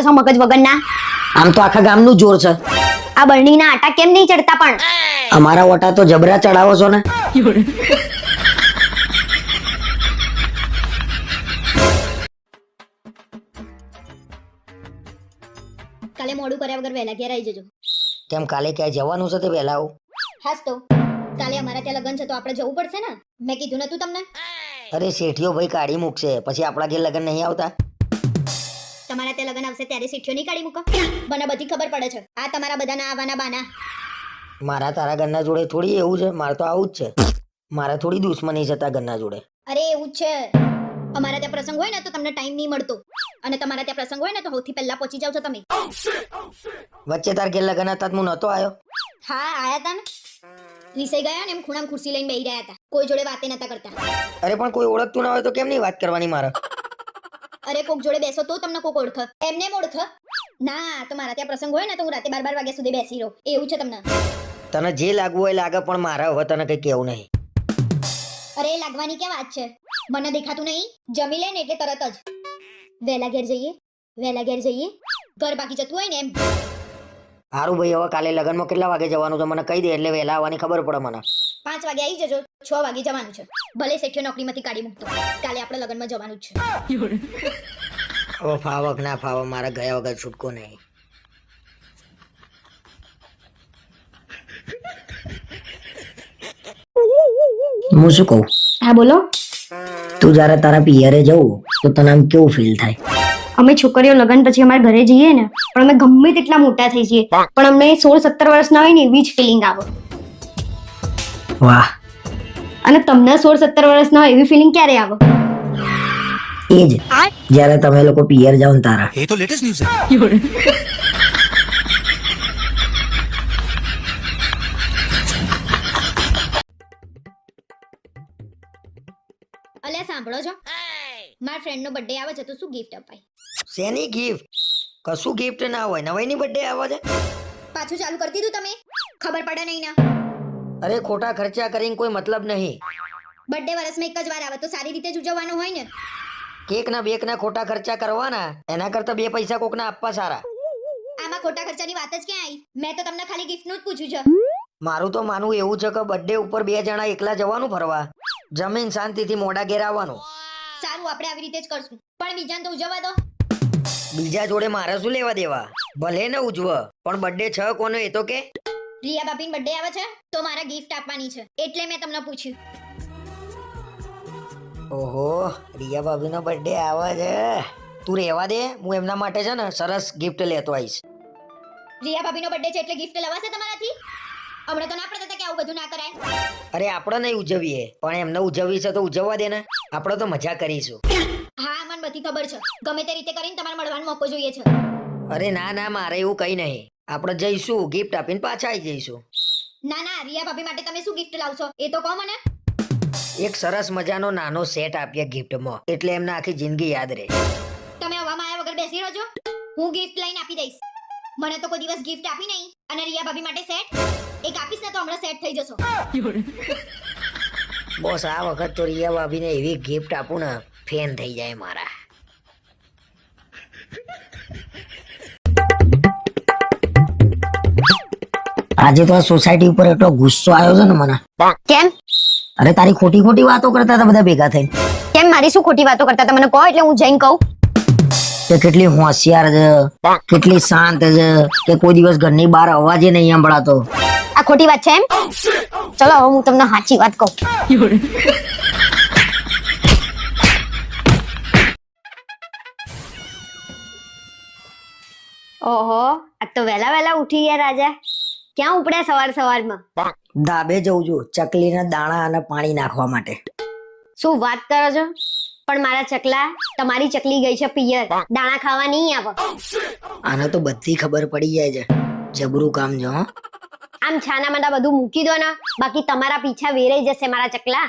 કરો છો મગજ વગરના? આમ તો આખા ગામનું જોર છે. આ બરણીના આટા કેમ નહીં ચડતા પણ? અમારા ઓટા તો જબરા ચડાવો છો ને? કાલે મોડું કર્યા વગર વહેલા ઘેર આવી જજો. કેમ કાલે ક્યાંય જવાનું છે તે વહેલા આવું? હાસ તો. કાલે અમારા ત્યાં લગ્ન છે તો આપણે જવું પડશે ને? મેં કીધું નતું તમને? અરે શેઠિયો ભાઈ કાઢી મૂકશે. પછી આપણા ઘેર લગન નહીં આવતા? તમારા ત્યાં લગ્ન આવશે ત્યારે સીઠીઓ નહીં કાઢી મૂકો. મને બધી ખબર પડે છે. આ તમારા બધાના આવવાના બાના. મારા તારા ઘરના જોડે થોડી એવું છે મારે તો આવું જ છે. મારે થોડી દુશ્મની છે તારા ઘરના જોડે. અરે એવું જ છે. અમારા ત્યાં પ્રસંગ હોય ને તો તમને ટાઈમ નહીં મળતો. અને તમારા ત્યાં પ્રસંગ હોય ને તો સૌથી પહેલા પહોંચી જાવ છો તમે. વચ્ચે તાર ઘેર લગન હતા હું નહોતો આવ્યો હા આયા તા ને. રીસાઈ ગયા ને એમ ખૂણામાં ખુરશી લઈને બેહી રહ્યા હતા. કોઈ જોડે વાતે નતા કરતા. અરે પણ કોઈ ઓળખતું ના હોય તો કેમ નહીં વાત કરવાની મારે? અરે કોક જોડે બેસો તો તમને કોક ઓળખ. એમને ઓળખ? ના તો મારા ત્યાં પ્રસંગ હોય ને તો હું રાતે બાર બાર વાગ્યા સુધી બેસી રહું. એવું છે તમને? તને જે લાગવું હોય લાગે પણ મારા હવે તને કઈ કેવું નહીં. અરે લાગવાની ક્યાં વાત છે? મને દેખાતું નહીં. જમી લે ને એટલે તરત જ. વહેલા ઘેર જઈએ. વહેલા ઘેર જઈએ. ઘર બાકી જતું હોય ને એમ. સારું ભાઈ હવે કાલે લગનમાં કેટલા વાગે જવાનું છે? મને કહી દે એટલે વહેલા આવવાની ખબર પડે મને. પાંચ વાગે આવી જજો છ વાગે જવાનું છે. ભલે શેઠિયો નોકરીમાંથી કાઢી મૂકતો કાલે આપણે લગ્નમાં જવાનું જ છે. હવે ફાવક ના ફાવક મારા ગયા વગર છૂટકો નહીં. હું શું કહું? હા બોલો. તું જ્યારે તારા પિયરે જવું તો તને આમ કેવું ફીલ થાય? અમે છોકરીઓ લગ્ન પછી અમારા ઘરે જઈએ ને પણ અમે ગમે તેટલા મોટા થઈ જઈએ. પણ અમને સોળ સત્તર વર્ષના હોય ને એવી જ ફિલિંગ આવે. વાહ. અને તમને સોળ સત્તર વર્ષના હોય એવી ફિલિંગ ક્યારે આવે? એ જ જ્યારે તમે લોકો પિયર જાઓ ને તારા. એ તો લેટેસ્ટ ન્યૂઝ છે. અલ્યા સાંભળો છો? મારા ફ્રેન્ડનો બર્થડે આવે છે તો શું ગિફ્ટ અપાય? શેની ગિફ્ટ કશું ગિફ્ટ ના હોય. નવાઈની બર્થડે આવે છે? પાછું ચાલુ કરી દીધું તમે? ખબર પડે નહીં ના. અરે ખોટા ખર્ચા કરીને કોઈ મતલબ નહીં. બર્થડે વર્ષમાં એક જ વાર આવે તો સારી રીતે જ ઉજવવાનું હોય ને. કેક ના બેક ના ખોટા ખર્ચા કરવાના? એના કરતા બે પૈસા કોકના આપવા સારા. આમાં ખોટા ખર્ચાની વાત જ ક્યાં આવી? મેં તો તમને ખાલી ગિફ્ટનું જ પૂછ્યું છે. મારું તો માનવું એવું છે કે બર્થડે ઉપર બે જણા એકલા જવાનું ફરવા. જમીન શાંતિથી મોડા ઘેર આવવાનું સારું આપણે આવી રીતે જ કરશું. પણ બીજાને તો ઉજવવા દો. બીજા જોડે મારે શું લેવા દેવા? ભલે ને ઉજવ પણ બર્થડે છ કોનો એ તો કે? રિયા બાપીન બર્થડે આવે છે તો મારે ગિફ્ટ આપવાની છે એટલે મેં તમને પૂછ્યું. ઓહો રિયા ભાભીનો બર્થડે આવે છે. તું રહેવા દે હું એમના માટે છે ને સરસ ગિફ્ટ લેતો આવીશ. રિયા ભાભીનો બર્થડે છે એટલે ગિફ્ટ લેવાશે તમારાથી? હમણાં તો ના પડતા કે આવું બધું ના કરાય. અરે આપણે નહીં ઉજવીએ પણ એમને ઉજવવી છે તો ઉજવવા દે ને. આપણે તો મજા કરીશું. બધી ખબર છે. ગમે તે રીતે કરીને તમારે મળવાનો મોકો જોઈએ છે. અરે ના ના મારે એવું કઈ નહીં. આપણે જઈશું ગિફ્ટ આપીને પાછા આવી જઈશું. ના ના રિયા ભાભી માટે તમે શું ગિફ્ટ લાવશો? એ તો કહો મને. એક સરસ મજાનો નાનો સેટ આપીએ ગિફ્ટમાં એટલે એમને આખી જિંદગી યાદ રહે. તમે હવામાં આવ્યા વગર બેસી રહેજો. હું ગિફ્ટ લઈને આપી દઈશ. મને તો કોઈ દિવસ ગિફ્ટ આપી નહીં. અને રિયા ભાભી માટે સેટ એક આપીશ ને તો હમણાં સેટ થઈ જશો. બોસ આ વખત તો રિયા ભાભીને એવી ગિફ્ટ આપું ને ફેન થઈ જાય મારા. આજે તો આ સોસાયટી ઉપર એટલો ગુસ્સો આવ્યો છે ને મને. કેમ? અરે તારી ખોટી ખોટી વાતો કરતા હતા બધા ભેગા થઈને. કેમ મારી શું ખોટી વાતો કરતા મને કહો એટલે હું જઈને કહું. કે કેટલી હોશિયાર છે કેટલી શાંત છે કે કોઈ દિવસ ઘરની બહાર અવાજે નહીં સંભળાતો. આ ખોટી વાત છે એમ? ચલો હવે હું તમને સાચી વાત કહું. ઓહો આ તો વેલા વેલા ઉઠી ગયા રાજા. ક્યાં ઉપડ્યા સવાર સવારમાં? ધાબે જઉં છું ચકલીના દાણા અને પાણી નાખવા માટે. શું વાત કરો છો? પણ મારા ચકલા તમારી ચકલી ગઈ છે પિયર. દાણા ખાવા નહીં આવે. આને તો બધી ખબર પડી જાય છે. જબરું કામ જો આમ છાના માંડા બધું મૂકી દો ને. બાકી તમારા પીછા વેરાઈ જશે મારા ચકલા.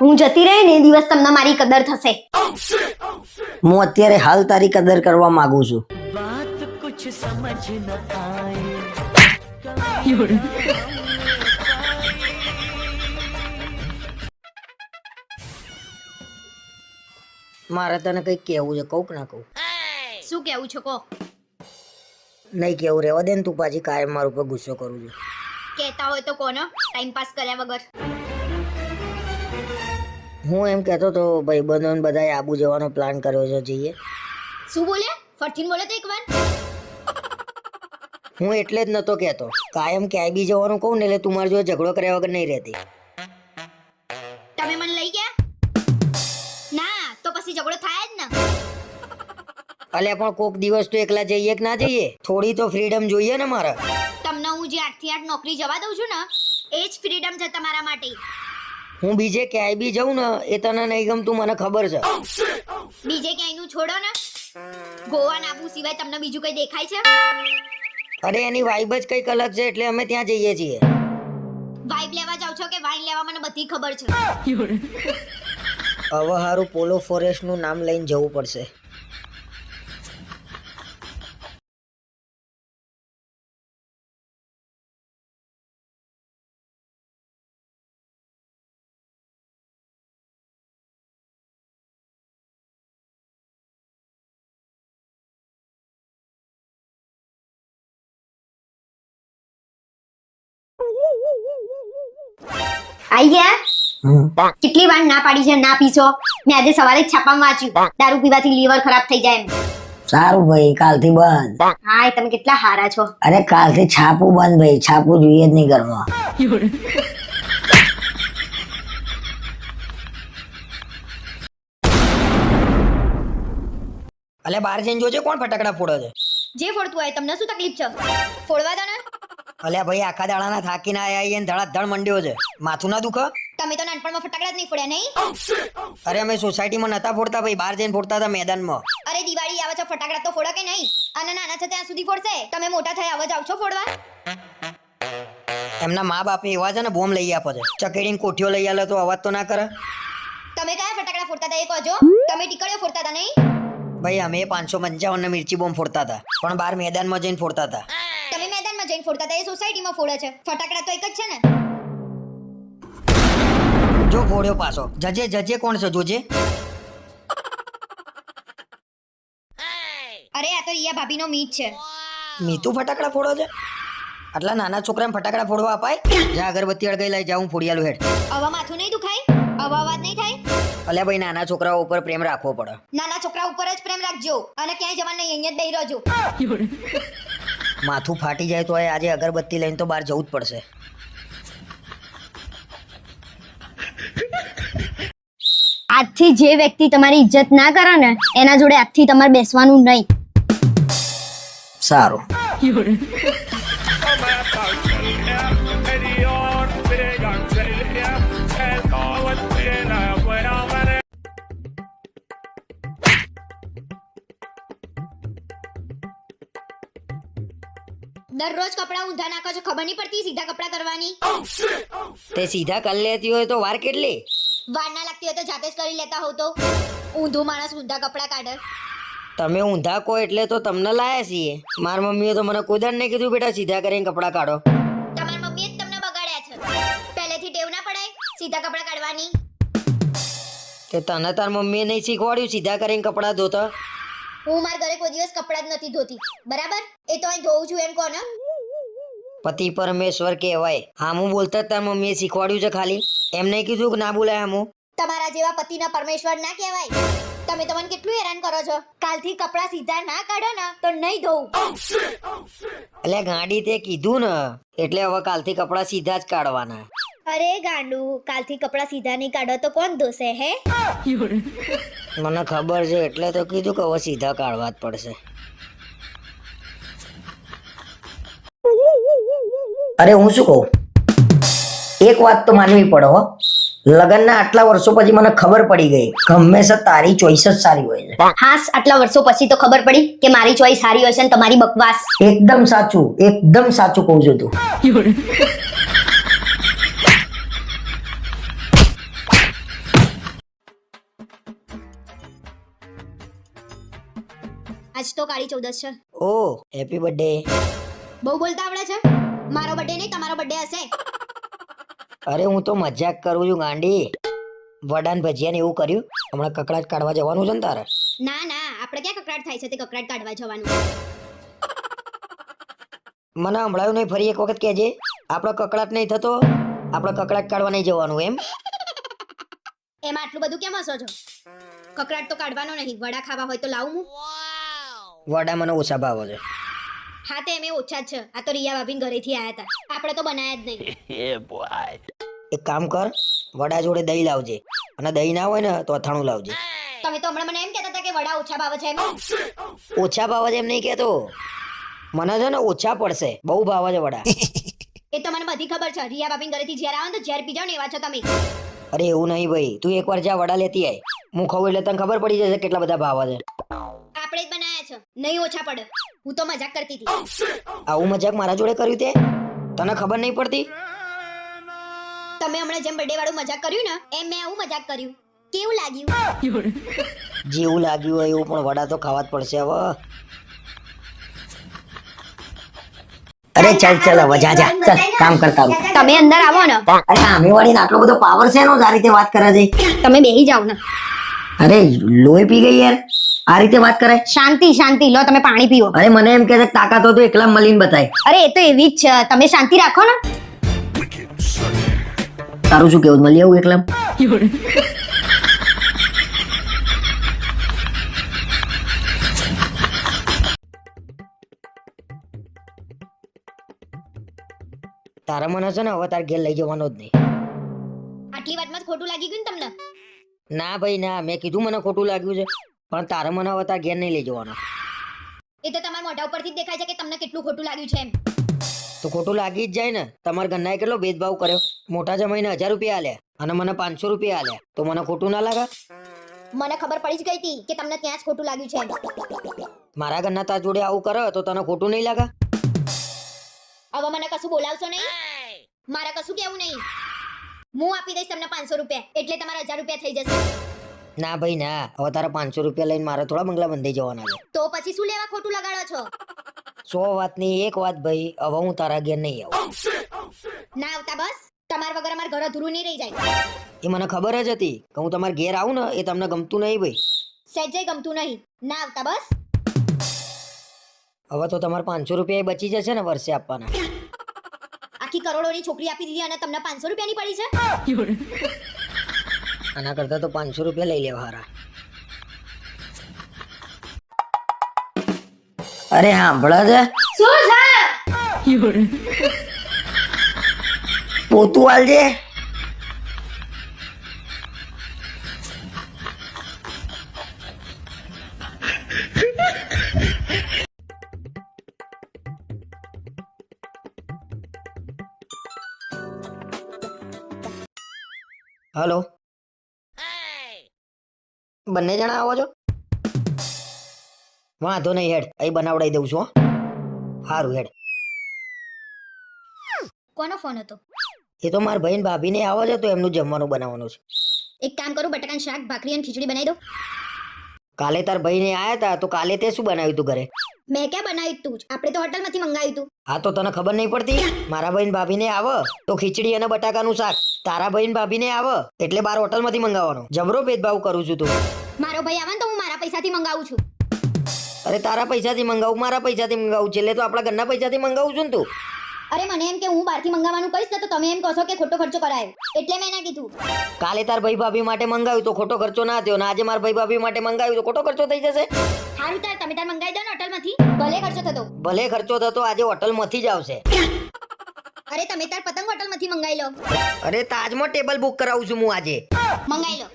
હું જતી રહી ને એ દિવસ તમને મારી કદર થશે. હું અત્યારે હાલ તારી કદર કરવા માંગુ છું. મારે તને કઈ કેવું છે કહું કે ના કહું. શું કેવું છે કો નહીં કેવું રહેવા દે ને તું પાછી કાયમ મારું પર ગુસ્સો કરું છું. કહેતા હોય તો કોનો? ટાઈમ પાસ કર્યા વગર. હું એમ કહેતો તો ભાઈ બંધોને બધાએ આબુ જવાનો પ્લાન કર્યો છે જઈએ. શું બોલે? ફરથીન બોલે તો એકવાર. હું એટલે જ નતો કહેતો. કાયમ ક્યાંય બી જવાનું કહું ને એટલે તું મારી જોડે ઝઘડો કર્યા વગર નહીં રહેતી. તમે મને લઈ ગયા? ના તો પછી ઝઘડો થાય જ ને. અલે પણ કોક દિવસ તો એકલા જઈએ કે ના જઈએ? થોડી તો ફ્રીડમ જોઈએ ને મારે. તમને હું જે આઠથી આઠ નોકરી જવા દઉં છું ને એ જ ફ્રીડમ છે તમારા માટે. હું બીજે ક્યાંય બી જાઉં ને એ તને નહીં ગમતું મને ખબર છે. બીજે ક્યાંયનું છોડો ને. ગોવા નાબુ સિવાય તમને બીજું કઈ દેખાય છે? અરે એની વાઇબ જ કંઈક અલગ છે એટલે અમે ત્યાં જઈએ છીએ. વાઇબ લેવા જાવ છો કે વાઇન લેવા મને બધી ખબર છે. હવે હારું પોલો ફોરેસ્ટનું નામ લઈને જવું પડશે. આઈ ગયા? કેટલી વાર ના પાડી છે ના પીશો? મેં આજે સવારે છાપામાં વાંચ્યું. દારૂ પીવાથી લીવર ખરાબ થઈ જાય એમ. સારું ભાઈ કાલથી બંધ. હા. તમે કેટલા હારા છો. અરે કાલથી છાપું બંધ ભાઈ છાપું જોઈએ જ નહીં ઘરમાં. અલે બહાર જઈને જોજે કોણ ફટાકડા ફોડે છે? જે ફોડતું હોય તમને શું તકલીફ છે? ફોડવા દો ને. અલ્યા ભાઈ આખા દાડાના થાકીને આયા આઈને ધડાધડ મંડ્યો છે. માથું ના દુખે? તમે તો નાનપણમાં ફટાકડા જ નહીં ફોડ્યા નહીં? અરે અમે સોસાયટીમાં નતા ફોડતા ભાઈ બહાર જઈને ફોડતા હતા મેદાનમાં. અરે દિવાળી આવે છે ફટાકડા તો ફોડો કે નહીં? અને નાના છે ત્યાં સુધી ફોડશે. તમે મોટા થયા આવા જાવ છો ફોડવા? એમના મા બાપે એવા છે ને બોમ્બ લઈ આપો છે. ચકેડીને કોઠીઓ લઈ આલે તો અવાજ તો ના કરે? તમે કયા ફટાકડા ફોડતા હતા એ કહો તમે ટીકડીઓ ફોડતા હતા નહીં? ભાઈ અમે પાંચસો પંચાવન મિર્ચી બોમ્બ ફોડતા હતા. પણ બહાર મેદાનમાં જઈને ફોડતા હતા. જઈને ફોડતા હતા એ સોસાયટીમાં ફોડે છે. ફટાકડા તો એક જ છે ને? જો ફોડ્યો પાછો. જજે જજે કોણ છે જોજે. અરે આ તો રિયા ભાભીનો મીત છે. મીતુ ફટાકડા ફોડો છે? આટલા નાના છોકરાને ફટાકડા ફોડવા અપાય? જા અગરબત્તી અળગાઈ લઈ જાઉં ફોડિયાલું હેડ. હવા માથું નહીં દુખાય? હવા અવાજ નહીં થાય? અલ્યા ભાઈ નાના છોકરાઓ ઉપર પ્રેમ રાખવો પડે. નાના છોકરા ઉપર જ પ્રેમ રાખજો. અને ક્યાંય જવાનું નહીં અહીંયા જ બેહી રહેજો. માથું ફાટી જાય તો એ આજે અગરબત્તી લઈને તો બહાર જવું જ પડશે. આજથી જે વ્યક્તિ તમારી ઇજ્જત ના કરે ને એના જોડે આજથી તમારે બેસવાનું નહીં. સારું. દરરોજ કપડાં ઊંધા નાખો છો ખબર નહીં પડતી સીધા કપડાં કરવાની તે સીધા કરી લેતી હોય તો વાર કેટલી? વાર ના લાગતી હોય તો જાતે જ કરી લેતા હોવ તો. ઊંધું માણસ ઊંધા કપડાં કાઢે. તમે ઊંધા કહો એટલે તો તમને લાયા છીએ. માર મમ્મીએ તો મને કોઈ દાડ નહીં કીધું બેટા સીધા કરીને કપડાં કાઢો. તમારી મમ્મીએ જ તમને બગાડ્યા છે. પહેલેથી ટેવ ના પડાય સીધા કપડાં કાઢવાની? તે તને તાર મમ્મીએ નહીં શીખવાડ્યું સીધા કરીને કપડાં ધોતા. હું મારા ઘરે કોઈ દિવસ કપડાં જ નથી ધોતી. બરાબર? એ તો અહીં ધોઉં છું એમ કહો ને. પતિ પરમેશ્વર કહેવાય. હામું બોલતા તાર મમ્મીએ શીખવાડ્યું છે ખાલી. એમને કીધું કે ના બોલાય હામું. તમારા જેવા પતિના પરમેશ્વર ના કહેવાય. તમે તો મને કેટલું હેરાન કરો છો. કાલથી કપડાં સીધા ના કાઢો ને તો નહીં ધોઉં એટલે ગાડી તે કીધું ને. એટલે હવે કાલથી કપડાં સીધા જ કાઢવાના. અરે ગાંડુ કાલથી કપડાં સીધા નહીં કાઢો તો કોણ ધોશે હે? મને ખબર છે એટલે તો કીધું કે હવે સીધા કાઢવા જ પડશે. અરે હું શું કહું? એક વાત તો માનવી પડે હો. લગ્નના આટલા વર્ષો પછી મને ખબર પડી ગઈ હંમેશા તારી ચોઈસ જ સારી હોય છે. હાસ આટલા વર્ષો પછી તો ખબર પડી કે મારી ચોઈસ સારી હશે ને તમારી બકવાસ. એકદમ સાચું એકદમ સાચું કહું છું તું. આજ તો કાળી ચૌદસ છે. ઓ હેપી બર્થડે બહુ બોલતા આવડે છે? મારો બર્થડે નહીં તમારો બર્થડે હશે. અરે હું તો મજાક કરું છું ગાંડી. વડાન ભજીયા ને એવું કર્યું. હમણાં કકડાટ કાઢવા જવાનું છે ને તારે? ના ના આપણે ક્યાં કકડાટ થાય છે? તે કકડાટ કાઢવા જવાનું. મને હમણાં નહીં ફરી એક વખત કહેજે. આપણો કકડાટ નહીં થતો આપણો કકડાટ કાઢવા નહીં જવાનું એમ? એમાં આટલું બધું કેમ હસો છો? કકડાટ તો કાઢવાનો નહીં. વડા ખાવા હોય તો લાવું હું. વડા મને ઓછા ભાવ છે. હા તે એમે ઓછા જ છે. આ તો રિયા ભાભી ઘરેથી આયા હતા. આપણે તો બનાયા જ નહીં. એક કામ કર વડા જોડે દહીં લાવજે. અને દહીં ના હોય ને તો અથાણું લાવજે. તમે તો હમણાં મને એમ કહેતા હતા કે વડા ઓછા ભાવે છે એમ. ઓછા ભાવે છે એમ નહીં કહેતો. મને છે ને ઓછા પડશે. બહુ ભાવે છે વડા. એ તો મને બધી ખબર છે. રિયા ભાભીન ઘરેથી જ્યારે આવો ને તો ઝેર પી જાવ ને એવા છો તમે. અરે એવું નહીં ભાઈ. તું એકવાર જા વડા લેતી આય. હું ખાઉં એટલે તને ખબર પડી જશે કેટલા બધા ભાવ છે. આપણે જ બનાયા છે. નહીં ઓછા પડે. હું તો મજાક કરતી હતી. આવું મજાક મારા જોડે કર્યું તે? તને ખબર નહીં પડતી? તમે હમણાં જેમ બર્થડે વાળું મજાક કર્યું ને એમ મેં આવું મજાક કર્યું. કેવું લાગ્યું? જેવું લાગ્યું હોય એવું પણ વડા તો ખાવા જ પડશે હવે. અરે ચાલ ચાલ હવે જા જા. ચાલ કામ કરતા રહો. તમે અંદર આવો ને. અરે સામે વાળીને આટલો બધો પાવર છે? એનો આ રીતે વાત કરે છે? તમે બેહી જાઓ ને. અરે લોહી પી ગઈ યાર. આ રીતે વાત કરાય શાંતિ શાંતિ. લો તમે પાણી પીઓ. અરે મને એમ કે છે તાકાત હોય તો એકલા મળીને બતાય. અરે એ તો એવી જ છે. તમે શાંતિ રાખો ને. તારું શું કેવું મળી આવું એકલા તારા મને છે ને હવે તાર ઘેર લઈ જવાનો જ નહીં. આટલી વાતમાં ખોટું લાગી ગયું ને તમને? ના ભાઈ ના. મેં કીધું મને ખોટું લાગ્યું છે. પણ તારે મને હવે તાર ઘેર નહીં લઈ જવાનો. એ તો તમારા મોઢા ઉપરથી જ દેખાય છે કે તમને કેટલું ખોટું લાગ્યું છે એમ. તો ખોટું લાગી જ જાય ને. તમારા ઘરનાએ કેટલો ભેદભાવ કર્યો? મોટા જમાઈને હજાર રૂપિયા આલે અને મને પાંચસો રૂપિયા આલે તો મને ખોટું ના લાગે? મને ખબર પડી જ ગઈ હતી કે તમને ત્યાં જ ખોટું લાગ્યું છે મારા ઘરના તાર જોડે આવું કરો તો તને ખોટું નહીં લાગે? હવે મને કશું બોલાવશો નહીં? મારે કશું કેવું નહીં. હું આપી દઈશ તમને પાંચસો રૂપિયા. એટલે તમારા હજાર રૂપિયા થઈ જશે. ના ભાઈ ના. હવે તારા પાંચસો રૂપિયા લઈને મારે થોડા બંગલા બંધાઈ જવાના છે. તો પછી શું લેવા ખોટું લગાડો છો? સો વાતની એક વાત ભાઈ. હવે હું તારા ઘેર નહીં આવું. ના આવતા બસ. તમાર વગર અમાર ઘર અધૂરું નહીં રહી જાય. એ મને ખબર જ હતી કે હું તમારા ઘેર આવું ને એ તમને ગમતું નહીં ભાઈ. સહેજે ગમતું નહીં. ના આવતા બસ. હવે તો તમારે પાંચસો રૂપિયા એ બચી જશે ને વર્ષે આપવાના. આખી કરોડોની છોકરી આપી દીધી અને તમને પાંચસો રૂપિયાની પડી છે? આના કરતા તો પાંચસો રૂપિયા લઈ લેવા હારા. અરે સાંભળે છે. શું છે? પોતું આલજે. હલો. બંને જણા આવો છો? વાંધો નહીં હેડ. અહીં બનાવડાવી દઉં છું સારું હેડ. કોનો ફોન હતો? એ તો મારા ભાઈ ભાભીને આવો છે તો એમનું જમવાનું બનાવવાનું છે. એક કામ કરું બટાકાનું શાક ભાખરી અને ખીચડી બનાવી દો કાલે તાર ભાઈને આયા હતા તો કાલે તે શું બનાવ્યું તું ઘરે? મેં ક્યાં બનાવ્યું તું? આપણે તો હોટલમાંથી મંગાવ્યું તું. હા તો તને ખબર નહીં પડતી? મારા ભાઈ ભાભીને આવે તો ખીચડી અને બટાકાનું શાક. તારા ભાઈ ભાભીને આવે એટલે બાર હોટલમાંથી મંગાવવાનું. જબરો ભેદભાવ કરું છું તું. મારો ભાઈ આવે ને તો હું મારા પૈસાથી મંગાવું છું. અરે તારા પૈસાથી મંગાવું મારા પૈસાથી મંગાવું? છે એટલે તો આપણા ઘરના પૈસાથી મંગાવું છું ને તું. અરે મને એમ કે હું બહારથી મંગાવવાનું કહીશ ને તો તમે એમ કહો કે ખોટો ખર્ચો કરાયો. એટલે મેં ના કીધું. કાલે તાર ભાઈ ભાભી માટે મંગાવ્યું તો ખોટો ખર્ચો ના થયો ને આજે મારા ભાઈ ભાભી માટે મંગાવ્યું તો ખોટો ખર્ચો થઈ જશે? સારું તાર તમે તાર મંગાવી દો ને હોટલમાંથી. ભલે ખર્ચો થતો. ભલે ખર્ચો થતો આજે હોટલમાંથી જ આવશે. અરે તમે તાર પતંગ હોટલમાંથી મંગાવી લો. અરે તાજમાં ટેબલ બુક કરાવું છું હું આજે. મંગાવી લો.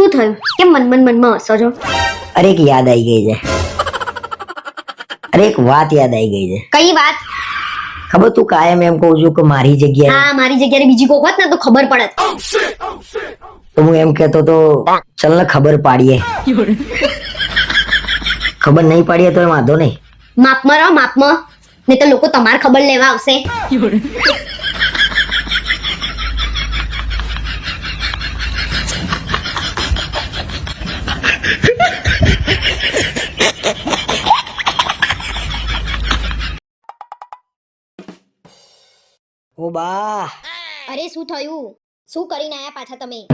શું થયું? કેમ મન મન મનમાં હસો છો? અરે એક યાદ આવી ગઈ છે. અરે એક વાત યાદ આવી ગઈ છે. કઈ વાત? ખબર તું કાયમ એમ કહું છું કે મારી જગ્યાએ હા મારી જગ્યાએ બીજી કોક હોત ને તો ખબર પડત. તો હું એમ કહેતો તો ચલ ને ખબર પાડીએ. ખબર નહીં પાડીએ તો વાંધો નહીં. માપમાં રહો માપમાં નહીં તો લોકો તમારે ખબર લેવા આવશે. ઓ બા. અરે શું થયું? શું કરીને આયા પાછા તમે?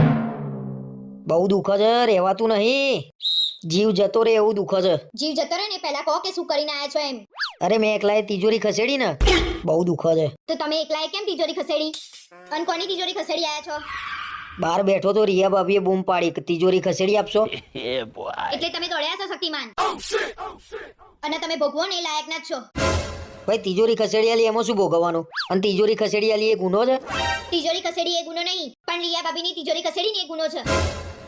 બહુ દુઃખ છે રહેવાતું નહીં. જીવ જતો રે એવું દુઃખ છે. જીવ જતો રે ને પહેલા કહો કે શું કરીને આયા છો એમ? અરે મેં એકલાએ તિજોરી ખસેડી ને. બહુ દુઃખ છે. તો તમે એકલાએ કેમ તિજોરી ખસેડી? અને કોની તિજોરી ખસેડી આયા છો? બહાર બેઠો તો રિયા ભાભીએ બૂમ પાડી કે તિજોરી ખસેડી આપશો? એટલે તમે દોડ્યા છો શક્તિમાન? અને તમે ભોગવો ને લાયક ના છો. ભાઈ તિજોરી ખસેડી આલી એમાં શું ભોગવવાનું? અને તિજોરી ખસેડી આલી એ ગુનો છે? તિજોરી ખસેડી એ ગુનો નહીં પણ રિયા ભાભીની તિજોરી ખસેડી ને એ ગુનો છે.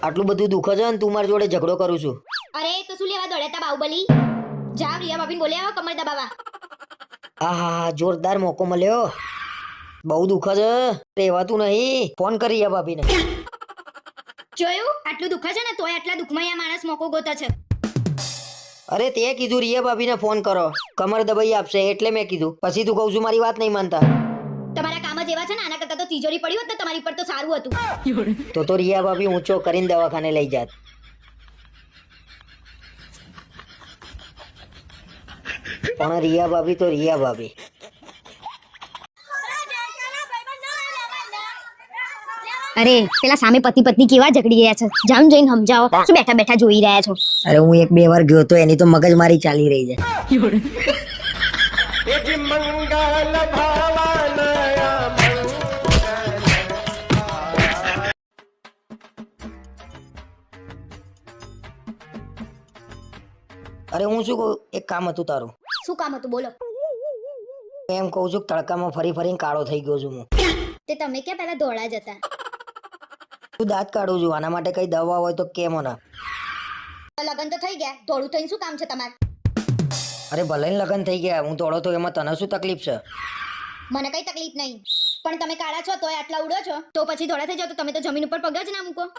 આટલું બધું દુઃખ છે અને તું મારી જોડે ઝઘડો કરું છું. અરે તો શું લેવા દોડ્યા તા બાહુબલી? જાવ રિયા ભાભીને બોલ્યા આવો કમર દબાવા આહા જોરદાર મોકો મળ્યો. બહુ દુખે છે. રહેવાતું નહીં. ફોન કરી આ ભાભીને. જોયું? આટલું દુખે છે ને તોય આટલા દુખમાં આ માણસ મોકો ગોતે છે. અરે તે કીધું રિયા ભાભીને ફોન કરો. કમર દબાઈ આપશે એટલે મેં કીધું. પછી તું કહું છું મારી વાત નહીં માનતા. તમારા કામ જ એવા છે ને આના કરતા તો તિજોરી પડી હોત ને તમારી પર તો સારું હતું. તો તો રિયા ભાભી ઊંચો કરીને દવાખાને લઈ જાત. પણ રિયા ભાભી તો રિયા ભાભી. અરે પેલા સામે પતિ પત્ની કેવા ઝઘડી રહ્યા છે? જામ જઈને સમજાવો. શું બેઠા બેઠા જોઈ રહ્યા છો? અરે હું એક બે વાર ગયો તો એની તો મગજ મારી ચાલી રહી છે. અરે હું શું કહું? એક કામ હતું તારું. શું કામ હતું? બોલો. એમ કહું છું કે તડકામાં ફરી ફરીને કાળો થઈ ગયો છું હું. તે તમે ક્યાં પહેલા દોડા જતા? તું દાંત કાઢું છું. આના માટે કઈ દવા હોય તો કેમ મને. લગન તો થઈ ગયા. ધોળું થઈને શું કામ છે તમારે? અરે ભલે લગન થઈ ગયા હું ધોળો તો એમાં તને શું તકલીફ છે? મને કઈ તકલીફ નહીં. પણ તમે કાળા છો તોય આટલા ઉડો છો તો પછી ધોળા થઈ જાવ તો તમે તો જમીન ઉપર પગ જ ના મૂકો.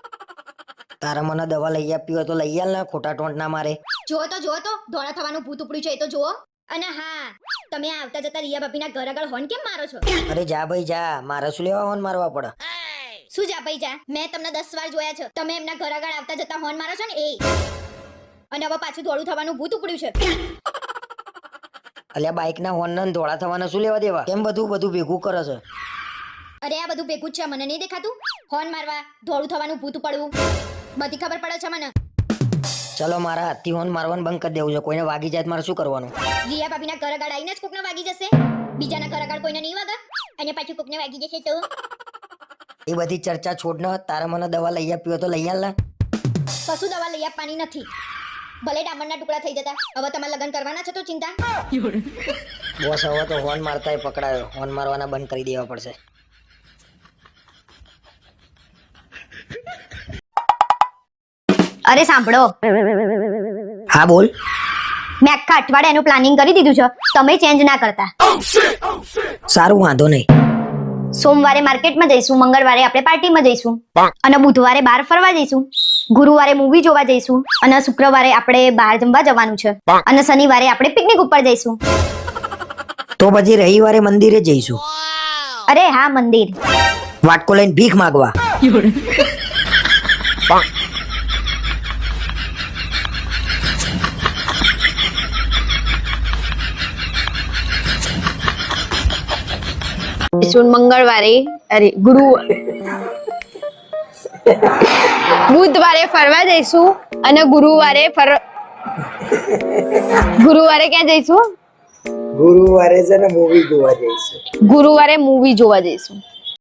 તારા મને દવા લઈ આપી હોય તો લઈ આલ ને ખોટા ટોંટ ના મારે. જુઓ તો જુઓ તો ધોળા થવાનું ભૂત ઉપડ્યું છે એ તો જુઓ. અને હા તમે આવતા જતા રિયા બાપીના ઘર આગળ હોન કેમ મારો છો? અરે જા ભાઈ જા. મારે શું લેવા હોન મારવા પડે? શું જા ભાઈ જા મેં તમને દસ વાર જોયા છે. તમે એમના ઘર આગળ આવતા જતા હોર્ન મારો છો ને? એ. અને હવે પાછું ધોળું થવાનું ભૂત ઉપડ્યું છે. અલ્યા બાઇક ના હોર્ન ને ધોળા થવાના શું લેવા દેવા? કેમ બધું બધું ભેગું કરે છે? અરે આ બધું ભેગું જ છે મને નહીં દેખાતું? હોર્ન મારવા ધોળું થવાનું ભૂત પડવું બધી ખબર પડે છે મને. ચલો મારા હાથથી હોર્ન મારવાનું બંધ કરી દેવું છે. કોઈને વાગી જાય તો મારે શું કરવાનું? રિયા ભાભીના ઘર આગળ આવીને જ કોકને વાગી જશે. બીજાના ઘર આગળ કોઈને નહીં વાગે અને પાછું કોકને વાગી જશે તો? એ બધી ચર્ચા છોડ ન તારા મને દવા લઈ આપ્યો તો લઈ આલ ને. કશું દવા લઈ આપવાની નથી. ભલે ડામરના ટુકડા થઈ જતા હવે તમારે લગ્ન કરવાના છે તો ચિંતા? બોસ હવે તો હોર્ન મારતા પકડાયો. હોર્ન મારવાના બંધ કરી દેવા પડશે. અરે સાંભળો. હા બોલ. મેં આખા અઠવાડિયાનું પ્લાનિંગ કરી દીધું છે. તમે ચેન્જ ના કરતા. સારું વાંધો નહીં. સોમવારે માર્કેટમાં જઈશું મંગળવારે આપણે પાર્ટીમાં જઈશું અને બુધવારે બહાર ફરવા જઈશું. ગુરુવારે મૂવી જોવા જઈશું અને શુક્રવારે આપણે બહાર જમવા જવાનું છે. અને શનિવારે આપણે પિકનિક ઉપર જઈશું. તો પછી રવિવારે મંદિરે જઈશું. અરે હા મંદિર. વાટકો લઈને ભીખ માગવા. જઈશું મંગળવારે અરે ગુરુ બુધવારે ફરવા જઈશું અને ગુરુવારે ફર ગુરુવારે ક્યાં જઈશું? ગુરુવારે છે ને મૂવી જોવા જઈશું. ગુરુવારે મૂવી જોવા જઈશું.